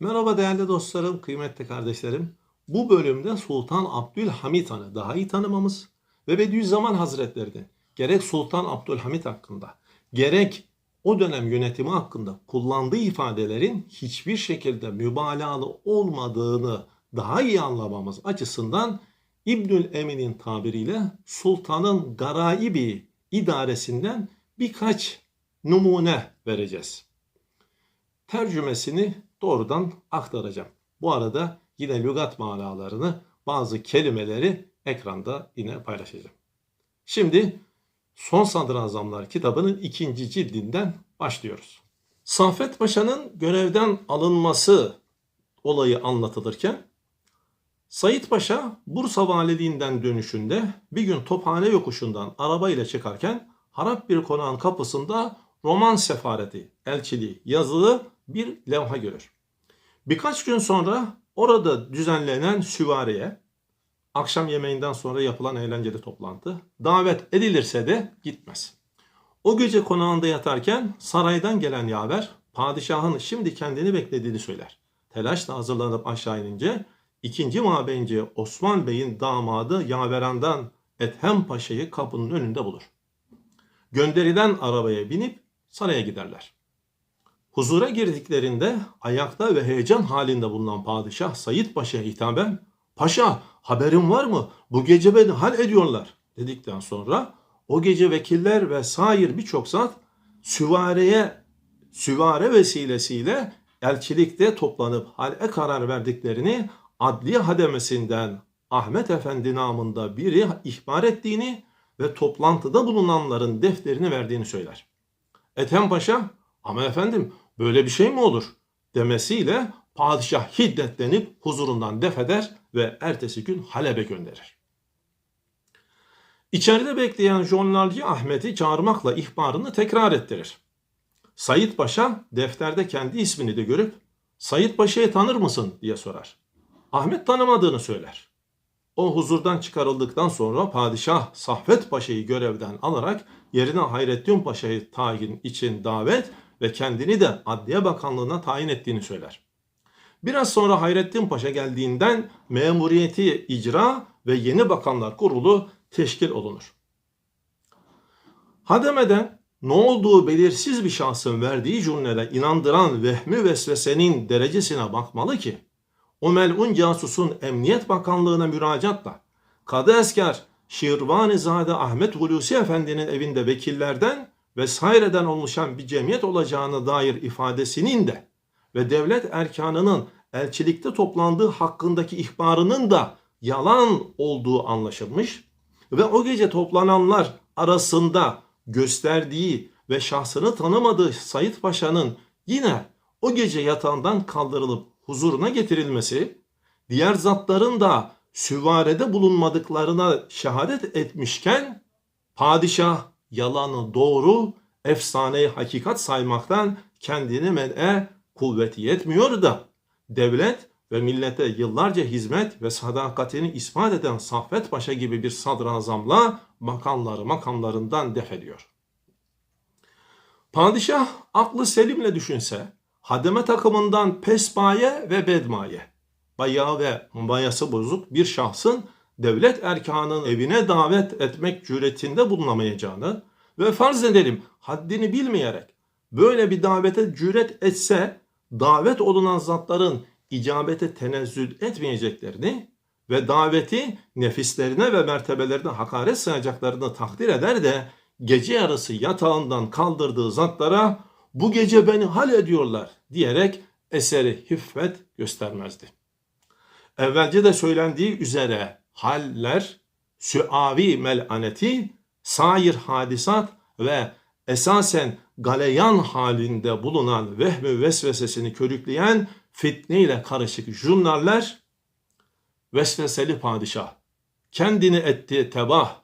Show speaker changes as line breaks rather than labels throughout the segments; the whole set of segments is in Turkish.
Merhaba değerli dostlarım, kıymetli kardeşlerim. Bu bölümde Sultan Abdülhamit Han'ı daha iyi tanımamız ve Bediüzzaman Hazretleri'nin gerek Sultan Abdülhamit hakkında gerek o dönem yönetimi hakkında kullandığı ifadelerin hiçbir şekilde mübalağalı olmadığını daha iyi anlamamız açısından İbnül Emin'in tabiriyle sultanın garaibi idaresinden birkaç numune vereceğiz tercümesini doğrudan aktaracağım. Bu arada yine lügat manalarını bazı kelimeleri ekranda yine paylaşacağım. Şimdi Son Sadrazamlar kitabının ikinci cildinden başlıyoruz. Saffet Paşa'nın görevden alınması olayı anlatılırken Sayit Paşa Bursa valiliğinden dönüşünde bir gün Tophane yokuşundan arabayla çıkarken harap bir konağın kapısında Roman sefareti, elçiliği yazılı bir levha görür. Birkaç gün sonra orada düzenlenen süvariye, akşam yemeğinden sonra yapılan eğlenceli toplantı, davet edilirse de gitmez. O gece konağında yatarken saraydan gelen yaver, padişahın şimdi kendini beklediğini söyler. Telaşla hazırlanıp aşağı inince, ikinci mabeyince Osman Bey'in damadı yaverandan Ethem Paşa'yı kapının önünde bulur. Gönderilen arabaya binip saraya giderler. Huzura girdiklerinde ayakta ve heyecan halinde bulunan padişah Sayit Paşa'ya hitaben Paşa haberin var mı? Bu gece beni hal ediyorlar dedikten sonra o gece vekiller ve sair birçok zat süvareye süvare vesilesiyle elçilikte toplanıp hale karar verdiklerini adli hademesinden Ahmet Efendi namında biri ihbar ettiğini ve toplantıda bulunanların defterini verdiğini söyler. Ethem Paşa ama efendim böyle bir şey mi olur demesiyle padişah hiddetlenip huzurundan defeder ve ertesi gün Halep'e gönderir. İçeride bekleyen jurnalci Ahmet'i çağırmakla ihbarını tekrar ettirir. Sayit Paşa defterde kendi ismini de görüp Sayit Paşa'yı tanır mısın diye sorar. Ahmet tanımadığını söyler. O huzurdan çıkarıldıktan sonra padişah Sahvet Paşa'yı görevden alarak yerine Hayrettin Paşa'yı tayin için davet ve kendini de Adliye Bakanlığı'na tayin ettiğini söyler. Biraz sonra Hayrettin Paşa geldiğinden memuriyeti icra ve yeni bakanlar kurulu teşkil olunur. Hademeden ne olduğu belirsiz bir şahsın verdiği cümlele inandıran vehmi vesvesenin derecesine bakmalı ki o melun casusun Emniyet Bakanlığı'na müracaatla Kadı Esker Şirvanizade Ahmet Hulusi Efendi'nin evinde vekillerden vesaireden oluşan bir cemiyet olacağına dair ifadesinin de ve devlet erkanının elçilikte toplandığı hakkındaki ihbarının da yalan olduğu anlaşılmış ve o gece toplananlar arasında gösterdiği ve şahsını tanımadığı Sayit Paşa'nın yine o gece yatağından kaldırılıp huzuruna getirilmesi, diğer zatların da süvarede bulunmadıklarına şehadet etmişken padişah yalanı doğru, efsaneyi hakikat saymaktan kendini men'e kuvveti yetmiyor da devlet ve millete yıllarca hizmet ve sadakatini ispat eden Saffet Paşa gibi bir sadrazamla makamları makamlarından def ediyor. Padişah aklı selimle düşünse hademe takımından pesbaye ve bedmaye, bayağı ve bayası bozuk bir şahsın devlet erkanının evine davet etmek cüretinde bulunamayacağını ve farz edelim haddini bilmeyerek böyle bir davete cüret etse davet olunan zatların icabete tenezzül etmeyeceklerini ve daveti nefislerine ve mertebelerine hakaret sayacaklarını takdir eder de gece yarısı yatağından kaldırdığı zatlara bu gece beni hal ediyorlar diyerek eseri hiffet göstermezdi. Evvelce de söylendiği üzere haller, süavi melaneti, sair hadisat ve esasen galeyan halinde bulunan vehmi vesvesesini körükleyen fitne ile karışık jurnaller vesveseli padişah kendini etti tebah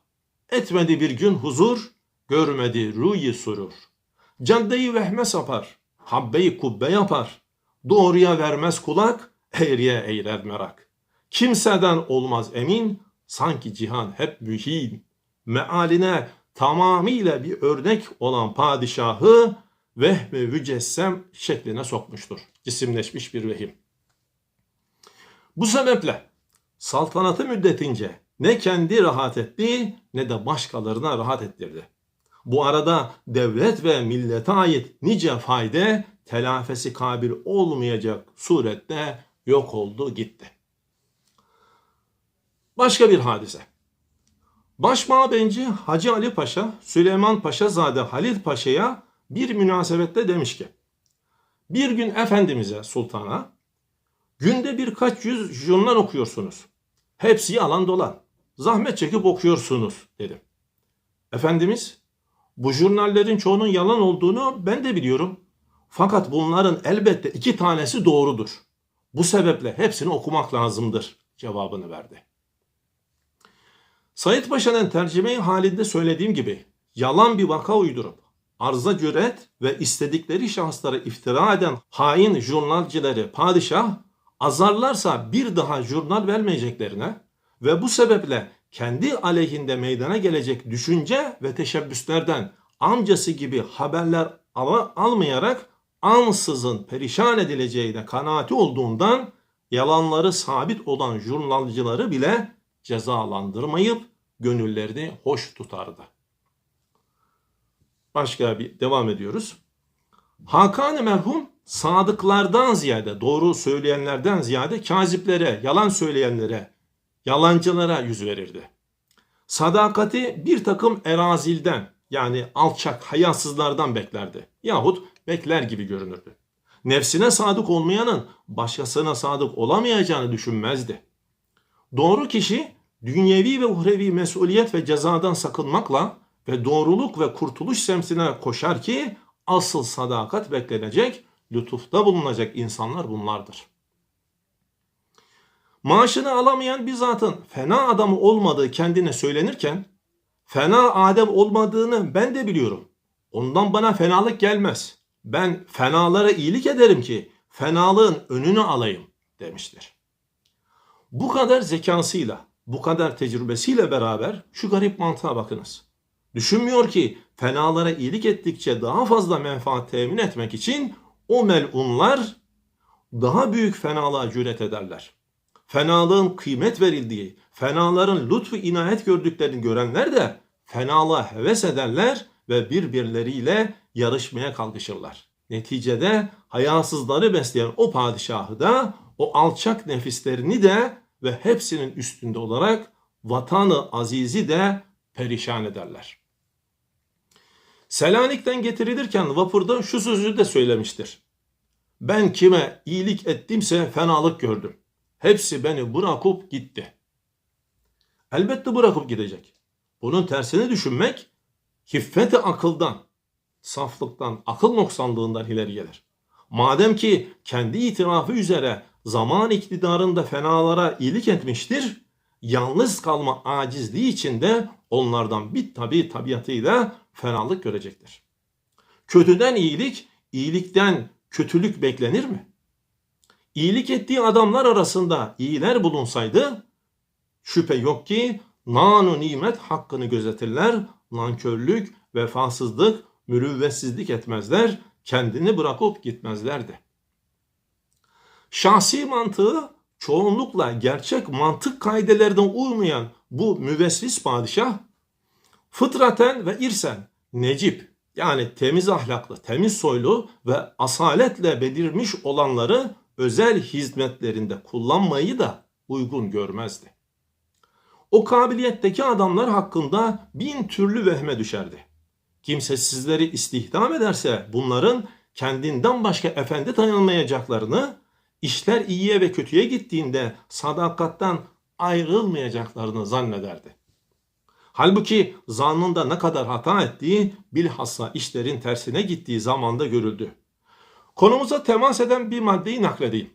etmedi bir gün huzur görmedi ruyi surur. Caddeyi vehme sapar habbeyi kubbe yapar doğruya vermez kulak eğriye eğrer merak kimseden olmaz emin sanki cihan hep mühin mealine tamamıyla bir örnek olan padişahı vehmi mücessem şekline sokmuştur. Cisimleşmiş bir vehim. Bu sebeple saltanatı müddetince ne kendi rahat etti ne de başkalarına rahat ettirdi. Bu arada devlet ve millete ait nice fayda telafesi kabil olmayacak surette yok oldu gitti. Başka bir hadise. Başmağbenci Hacı Ali Paşa, Süleyman Paşazade Halil Paşa'ya bir münasebette demiş ki, bir gün Efendimiz'e, sultana, günde birkaç yüz jurnal okuyorsunuz. Hepsi yalan dolan. Zahmet çekip okuyorsunuz dedim. Efendimiz, bu jurnallerin çoğunun yalan olduğunu ben de biliyorum. Fakat bunların elbette iki tanesi doğrudur. Bu sebeple hepsini okumak lazımdır cevabını verdi. Said Paşa'nın tercüme halinde söylediğim gibi yalan bir vaka uydurup arza cüret ve istedikleri şahıslara iftira eden hain jurnalcileri padişah azarlarsa bir daha jurnal vermeyeceklerine ve bu sebeple kendi aleyhinde meydana gelecek düşünce ve teşebbüslerden amcası gibi haberler al almayarak ansızın perişan edileceğine kanaati olduğundan yalanları sabit olan jurnalcıları bile cezalandırmayıp gönüllerini hoş tutardı. Başka bir devam ediyoruz. Hakan merhum sadıklardan ziyade, doğru söyleyenlerden ziyade kaziplere, yalan söyleyenlere, yalancılara yüz verirdi. Sadakati bir takım erazilden yani alçak, hayasızlardan beklerdi. Yahut bekler gibi görünürdü. Nefsine sadık olmayanın başkasına sadık olamayacağını düşünmezdi. Doğru kişi dünyevi ve uhrevi mesuliyet ve cezadan sakınmakla ve doğruluk ve kurtuluş semsine koşar ki asıl sadakat beklenecek, lütufta bulunacak insanlar bunlardır. Maaşını alamayan bir zatın fena adamı olmadığı kendine söylenirken, fena adem olmadığını ben de biliyorum. Ondan bana fenalık gelmez. Ben fenalara iyilik ederim ki fenalığın önünü alayım demiştir. Bu kadar zekasıyla, bu kadar tecrübesiyle beraber şu garip mantığa bakınız. Düşünmüyor ki fenalara iyilik ettikçe daha fazla menfaat temin etmek için o melunlar daha büyük fenalığa cüret ederler. Fenalığın kıymet verildiği, fenaların lütfu inayet gördüklerini görenler de fenalığa heves ederler ve birbirleriyle yarışmaya kalkışırlar. Neticede hayasızları besleyen o padişahı da o alçak nefislerini de ve hepsinin üstünde olarak vatanı azizi de perişan ederler. Selanik'ten getirilirken vapurda şu sözü de söylemiştir. Ben kime iyilik ettimse fenalık gördüm. Hepsi beni bırakıp gitti. Elbette bırakıp gidecek. Bunun tersini düşünmek hiffeti akıldan, saflıktan, akıl noksanlığından ileri gelir. Madem ki kendi itirafı üzere zaman iktidarında fenalara iyilik etmiştir, yalnız kalma acizliği içinde onlardan bir tabi tabiatıyla fenalık görecektir. Kötüden iyilik, iyilikten kötülük beklenir mi? İyilik ettiği adamlar arasında iyiler bulunsaydı şüphe yok ki nanu nimet hakkını gözetirler, nankörlük, vefasızlık, mürüvvetsizlik etmezler, kendini bırakıp gitmezlerdi. Şahsi mantığı çoğunlukla gerçek mantık kaidelerine uymayan bu müvesvis padişah fıtraten ve irsen necip yani temiz ahlaklı, temiz soylu ve asaletle belirmiş olanları özel hizmetlerinde kullanmayı da uygun görmezdi. O kabiliyetteki adamlar hakkında bin türlü vehme düşerdi. Kimse sizleri istihdam ederse bunların kendinden başka efendi tanınmayacaklarını, işler iyiye ve kötüye gittiğinde sadakattan ayrılmayacaklarını zannederdi. Halbuki zannında ne kadar hata ettiği bilhassa işlerin tersine gittiği zamanda görüldü. Konumuza temas eden bir maddeyi nakledeyim.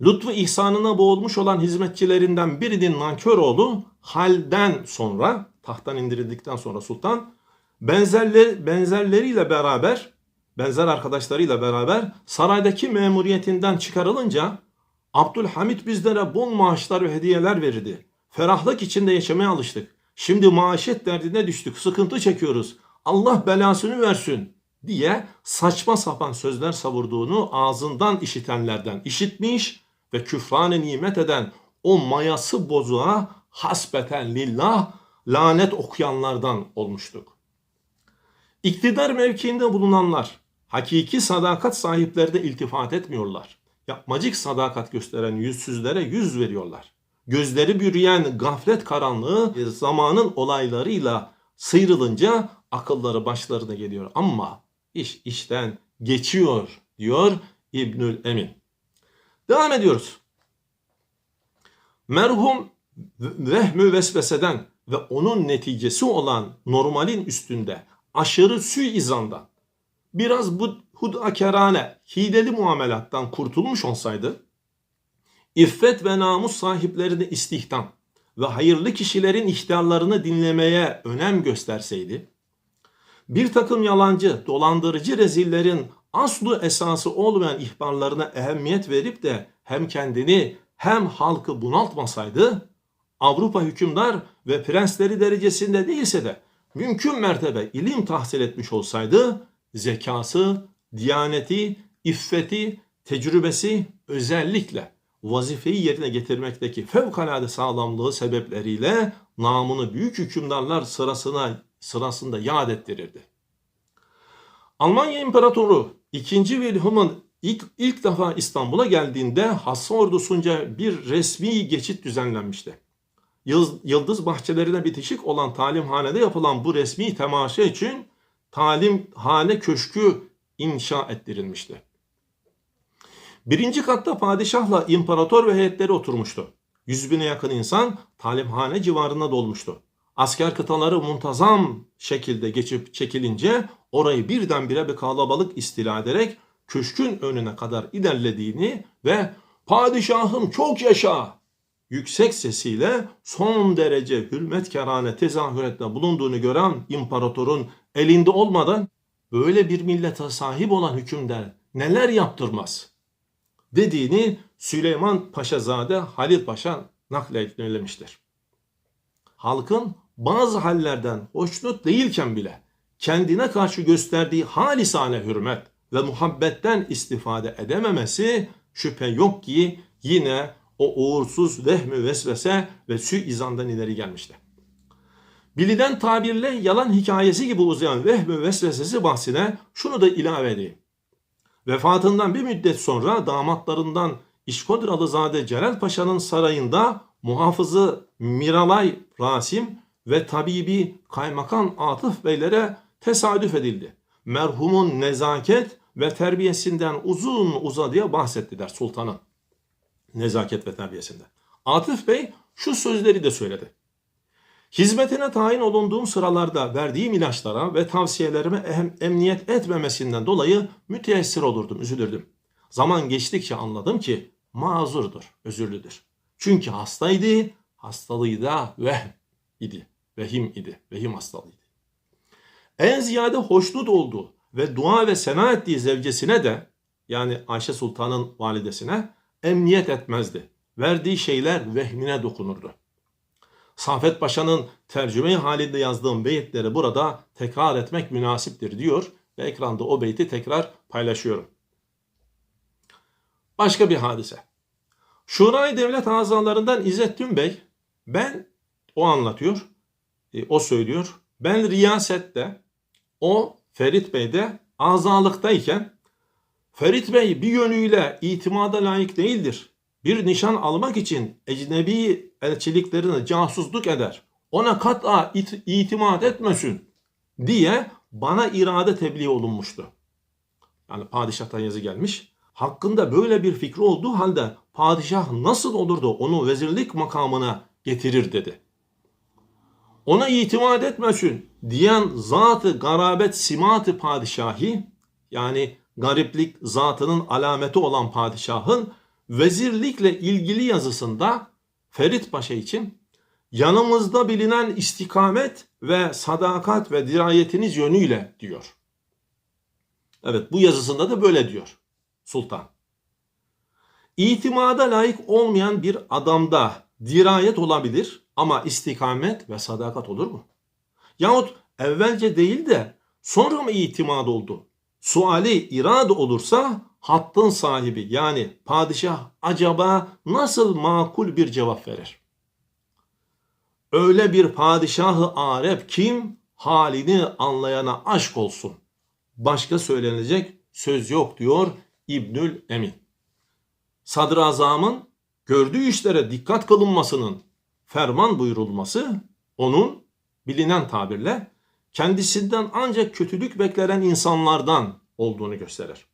Lütfu ihsanına boğulmuş olan hizmetçilerinden birinin nankör oğlu halden sonra tahttan indirildikten sonra sultan benzerleri, benzerleriyle beraber benzer arkadaşlarıyla beraber saraydaki memuriyetinden çıkarılınca Abdülhamit bizlere bol maaşlar ve hediyeler verirdi. Ferahlık içinde yaşamaya alıştık. Şimdi maaşet derdine düştük, sıkıntı çekiyoruz. Allah belasını versin diye saçma sapan sözler savurduğunu ağzından işitenlerden işitmiş ve küfrane nimet eden o mayası bozuğa hasbeten lillah lanet okuyanlardan olmuştuk. İktidar mevkiinde bulunanlar hakiki sadakat sahiplerine iltifat etmiyorlar. Yapmacık sadakat gösteren yüzsüzlere yüz veriyorlar. Gözleri bürüyen gaflet karanlığı zamanın olaylarıyla sıyrılınca akılları başlarına geliyor. Ama iş işten geçiyor diyor İbnül Emin. Devam ediyoruz. Merhum vehmü vesveseden ve onun neticesi olan normalin üstünde aşırı suizandan biraz bu hudakerane, hileli muamelattan kurtulmuş olsaydı, iffet ve namus sahiplerini istihdam ve hayırlı kişilerin ihtarlarını dinlemeye önem gösterseydi, bir takım yalancı, dolandırıcı rezillerin aslı esası olmayan ihbarlarına ehemmiyet verip de hem kendini hem halkı bunaltmasaydı, Avrupa hükümdar ve prensleri derecesinde değilse de mümkün mertebe ilim tahsil etmiş olsaydı, zekası, diyaneti, iffeti, tecrübesi özellikle vazifeyi yerine getirmekteki fevkalade sağlamlığı sebepleriyle namını büyük hükümdarlar sırasına sırasında yad ettirirdi. Almanya İmparatoru 2. Wilhelm'ın ilk, ilk defa İstanbul'a geldiğinde hassa ordusunca bir resmi geçit düzenlenmişti. Yıldız bahçelerine bitişik olan talimhanede yapılan bu resmi temaşa için talimhane köşkü inşa ettirilmişti. Birinci katta padişahla imparator ve heyetleri oturmuştu. Yüz bine yakın insan talimhane civarında dolmuştu. Asker kıtaları muntazam şekilde geçip çekilince orayı birdenbire bir kalabalık istila ederek köşkün önüne kadar ilerlediğini ve padişahım çok yaşa yüksek sesiyle son derece hürmet kerane tezahürette bulunduğunu gören imparatorun elinde olmadan böyle bir millete sahip olan hükümdar neler yaptırmaz dediğini Süleyman Paşazade Halil Paşa nakletmiştir. Halkın bazı hallerden hoşnut değilken bile kendine karşı gösterdiği halisane hürmet ve muhabbetten istifade edememesi şüphe yok ki yine o uğursuz vehmi vesvese ve suizandan ileri gelmişti. Biliden tabirle yalan hikayesi gibi uzayan vehmi vesvesesi bahsine şunu da ilave edeyim. Vefatından bir müddet sonra damatlarından İşkodrazade Celal Paşa'nın sarayında muhafızı Miralay Rasim ve tabibi kaymakam Atıf Beylere tesadüf edildi. Merhumun nezaket ve terbiyesinden uzun uzadıya bahsettiler sultanın. Nezaket ve terbiyesinden. Atıf Bey şu sözleri de söyledi. Hizmetine tayin olunduğum sıralarda verdiğim ilaçlara ve tavsiyelerime em emniyet etmemesinden dolayı müteessir olurdum, üzülürdüm. Zaman geçtikçe anladım ki mazurdur, özürlüdür. Çünkü hastaydı, hastalığı da vehm idi, vehim idi, vehim hastalığıydı. En ziyade hoşnut olduğu ve dua ve sena ettiği zevcesine de yani Ayşe Sultan'ın validesine emniyet etmezdi. Verdiği şeyler vehmine dokunurdu. Safet Paşa'nın tercüme halinde yazdığım beyitleri burada tekrar etmek münasiptir diyor ve ekranda o beyti tekrar paylaşıyorum. Başka bir hadise. Şurayı devlet azalarından İzzettin Bey ben o anlatıyor, e, o söylüyor. Ben riyasette, o Ferit Bey de azalıktayken Ferit Bey bir yönüyle itimada layık değildir. Bir nişan almak için ecnebi elçiliklerine casusluk eder. Ona kat'a it- itimat etmesin diye bana irade tebliğ olunmuştu. Yani padişahtan yazı gelmiş. Hakkında böyle bir fikri olduğu halde padişah nasıl olurdu onu vezirlik makamına getirir dedi. Ona itimat etmesin diyen zatı garabet simatı padişahi yani gariplik zatının alameti olan padişahın vezirlikle ilgili yazısında Ferit Paşa için yanımızda bilinen istikamet ve sadakat ve dirayetiniz yönüyle diyor. Evet bu yazısında da böyle diyor sultan. İtimada layık olmayan bir adamda dirayet olabilir ama istikamet ve sadakat olur mu? Yahut evvelce değil de sonra mı itimat oldu? Suali irade olursa hattın sahibi yani padişah acaba nasıl makul bir cevap verir? Öyle bir padişahı arep kim halini anlayana aşk olsun. Başka söylenecek söz yok diyor İbnül Emin. Sadrazamın gördüğü işlere dikkat kılınmasının ferman buyurulması onun bilinen tabirle kendisinden ancak kötülük beklenen insanlardan olduğunu gösterir.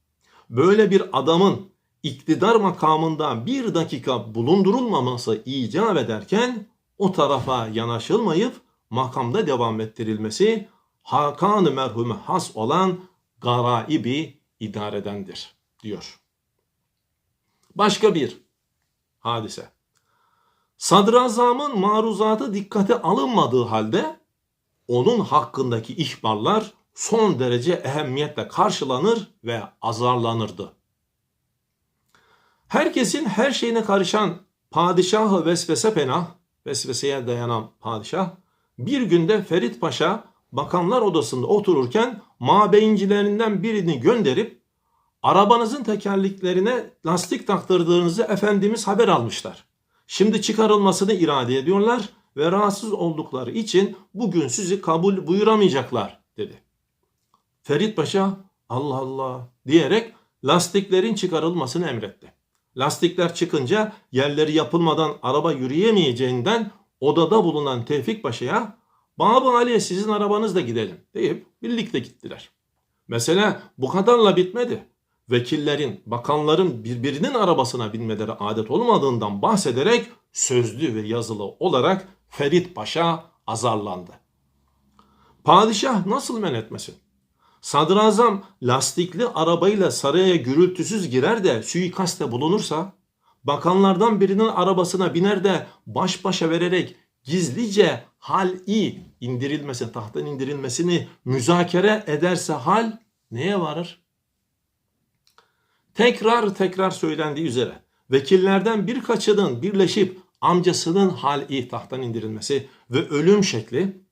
Böyle bir adamın iktidar makamında bir dakika bulundurulmaması icap ederken o tarafa yanaşılmayıp makamda devam ettirilmesi Hakan-ı merhume has olan garaibi idaredendir diyor. Başka bir hadise. Sadrazamın maruzatı dikkate alınmadığı halde onun hakkındaki ihbarlar son derece ehemmiyetle karşılanır ve azarlanırdı. Herkesin her şeyine karışan padişahı vesvese penah, vesveseye dayanan padişah, bir günde Ferit Paşa bakanlar odasında otururken mabeyincilerinden birini gönderip arabanızın tekerleklerine lastik taktırdığınızı Efendimiz haber almışlar. Şimdi çıkarılmasını irade ediyorlar ve rahatsız oldukları için bugün sizi kabul buyuramayacaklar dedi. Ferit Paşa Allah Allah diyerek lastiklerin çıkarılmasını emretti. Lastikler çıkınca yerleri yapılmadan araba yürüyemeyeceğinden odada bulunan Tevfik Paşa'ya Babı Ali sizin arabanızla gidelim deyip birlikte gittiler. Mesele bu kadarla bitmedi. Vekillerin, bakanların birbirinin arabasına binmeleri adet olmadığından bahsederek sözlü ve yazılı olarak Ferit Paşa azarlandı. Padişah nasıl men etmesin? Sadrazam lastikli arabayla saraya gürültüsüz girer de suikaste bulunursa, bakanlardan birinin arabasına biner de baş başa vererek gizlice hal-i indirilmesi, tahttan indirilmesini müzakere ederse hal neye varır? Tekrar tekrar söylendiği üzere vekillerden birkaçının birleşip amcasının hal-i tahttan indirilmesi ve ölüm şekli,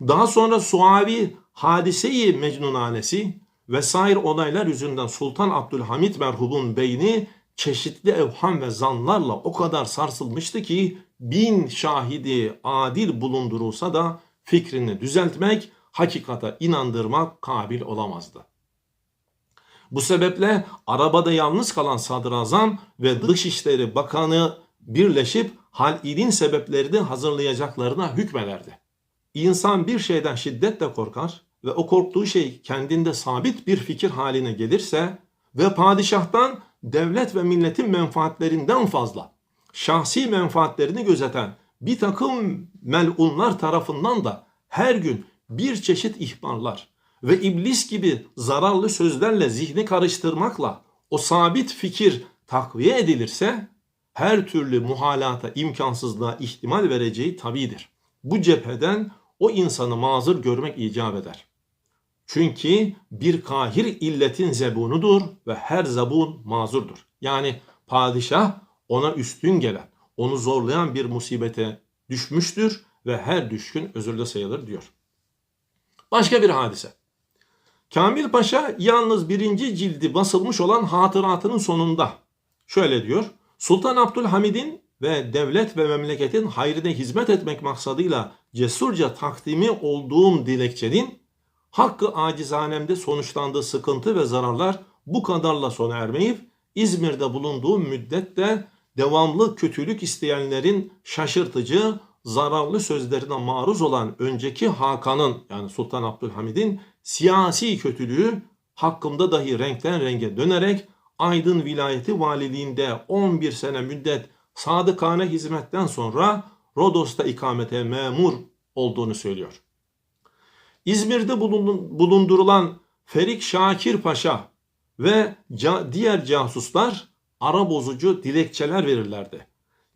daha sonra Suavi hadiseyi mecnunanesi vesaire olaylar yüzünden Sultan Abdülhamit merhubun beyni çeşitli evham ve zanlarla o kadar sarsılmıştı ki bin şahidi adil bulundurulsa da fikrini düzeltmek, hakikata inandırmak kabil olamazdı. Bu sebeple arabada yalnız kalan sadrazam ve Dışişleri Bakanı birleşip halidin sebeplerini hazırlayacaklarına hükmederdi. İnsan bir şeyden şiddetle korkar ve o korktuğu şey kendinde sabit bir fikir haline gelirse ve padişahtan devlet ve milletin menfaatlerinden fazla şahsi menfaatlerini gözeten bir takım melunlar tarafından da her gün bir çeşit ihbarlar ve iblis gibi zararlı sözlerle zihni karıştırmakla o sabit fikir takviye edilirse her türlü muhalata, imkansızlığa ihtimal vereceği tabidir. Bu cepheden o insanı mazur görmek icap eder. Çünkü bir kahir illetin zebunudur ve her zabun mazurdur. Yani padişah ona üstün gelen, onu zorlayan bir musibete düşmüştür ve her düşkün özürde sayılır diyor. Başka bir hadise. Kamil Paşa yalnız birinci cildi basılmış olan hatıratının sonunda şöyle diyor. Sultan Abdülhamid'in ve devlet ve memleketin hayrine hizmet etmek maksadıyla cesurca takdimi olduğum dilekçenin hakkı acizanemde sonuçlandığı sıkıntı ve zararlar bu kadarla sona ermeyip İzmir'de bulunduğum müddette devamlı kötülük isteyenlerin şaşırtıcı, zararlı sözlerine maruz olan önceki Hakan'ın yani Sultan Abdülhamid'in siyasi kötülüğü hakkımda dahi renkten renge dönerek Aydın vilayeti valiliğinde 11 sene müddet sadıkane hizmetten sonra Rodos'ta ikamete memur olduğunu söylüyor. İzmir'de bulundurulan Ferik Şakir Paşa ve diğer casuslar ara bozucu dilekçeler verirlerdi.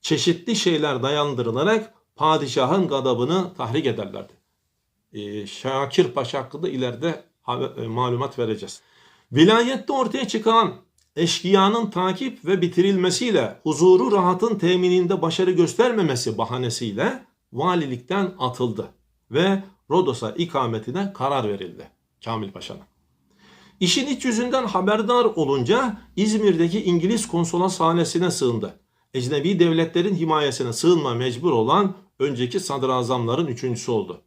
Çeşitli şeyler dayandırılarak padişahın gadabını tahrik ederlerdi. Ee, Şakir Paşa hakkında ileride e, malumat vereceğiz. Vilayette ortaya çıkan eşkıyanın takip ve bitirilmesiyle huzuru rahatın temininde başarı göstermemesi bahanesiyle valilikten atıldı ve Rodos'a ikametine karar verildi Kamil Paşa'nın. İşin iç yüzünden haberdar olunca İzmir'deki İngiliz konsoloshanesine sığındı. Ecnebi devletlerin himayesine sığınma mecbur olan önceki sadrazamların üçüncüsü oldu.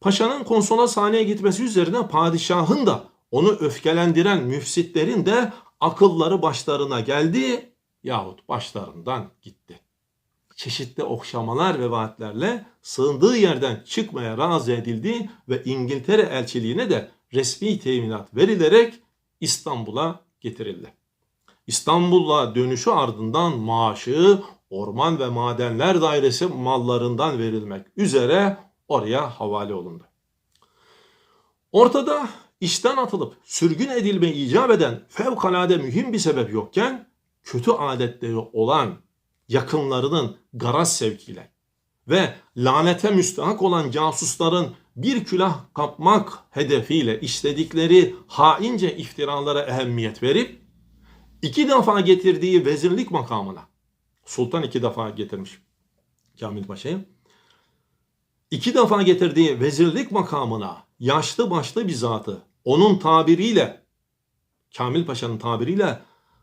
Paşanın konsoloshaneye gitmesi üzerine padişahın da onu öfkelendiren müfsitlerin de akılları başlarına geldi yahut başlarından gitti. Çeşitli okşamalar ve vaatlerle sığındığı yerden çıkmaya razı edildi ve İngiltere elçiliğine de resmi teminat verilerek İstanbul'a getirildi. İstanbul'a dönüşü ardından maaşı Orman ve Madenler Dairesi mallarından verilmek üzere oraya havale olundu. Ortada işten atılıp sürgün edilme icap eden fevkalade mühim bir sebep yokken kötü adetleri olan yakınlarının garaz sevkiyle ve lanete müstahak olan casusların bir külah kapmak hedefiyle işledikleri haince iftiralara ehemmiyet verip iki defa getirdiği vezirlik makamına Sultan iki defa getirmiş Kamil Paşa'yı iki defa getirdiği vezirlik makamına yaşlı başlı bir zatı onun tabiriyle Kamil Paşa'nın tabiriyle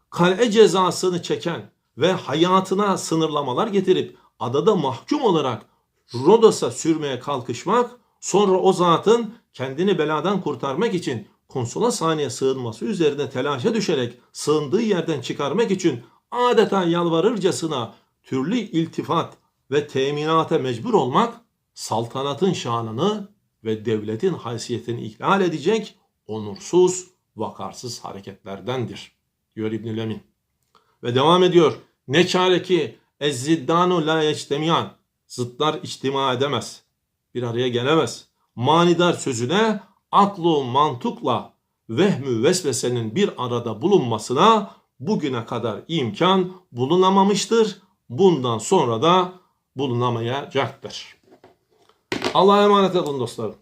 kale cezasını çeken ve hayatına sınırlamalar getirip adada mahkum olarak Rodos'a sürmeye kalkışmak sonra o zatın kendini beladan kurtarmak için konsoloshaneye sığınması üzerine telaşa düşerek sığındığı yerden çıkarmak için adeta yalvarırcasına türlü iltifat ve teminata mecbur olmak saltanatın şanını ve devletin haysiyetini ihlal edecek onursuz, vakarsız hareketlerdendir diyor İbn Lemin. Ve devam ediyor. Ne çare ki ezziddanu la yectemiyan. Zıtlar içtima edemez. Bir araya gelemez. Manidar sözüne aklı mantukla vehmü vesvesenin bir arada bulunmasına bugüne kadar imkan bulunamamıştır. Bundan sonra da bulunamayacaktır. Allah'a emanet olun dostlarım.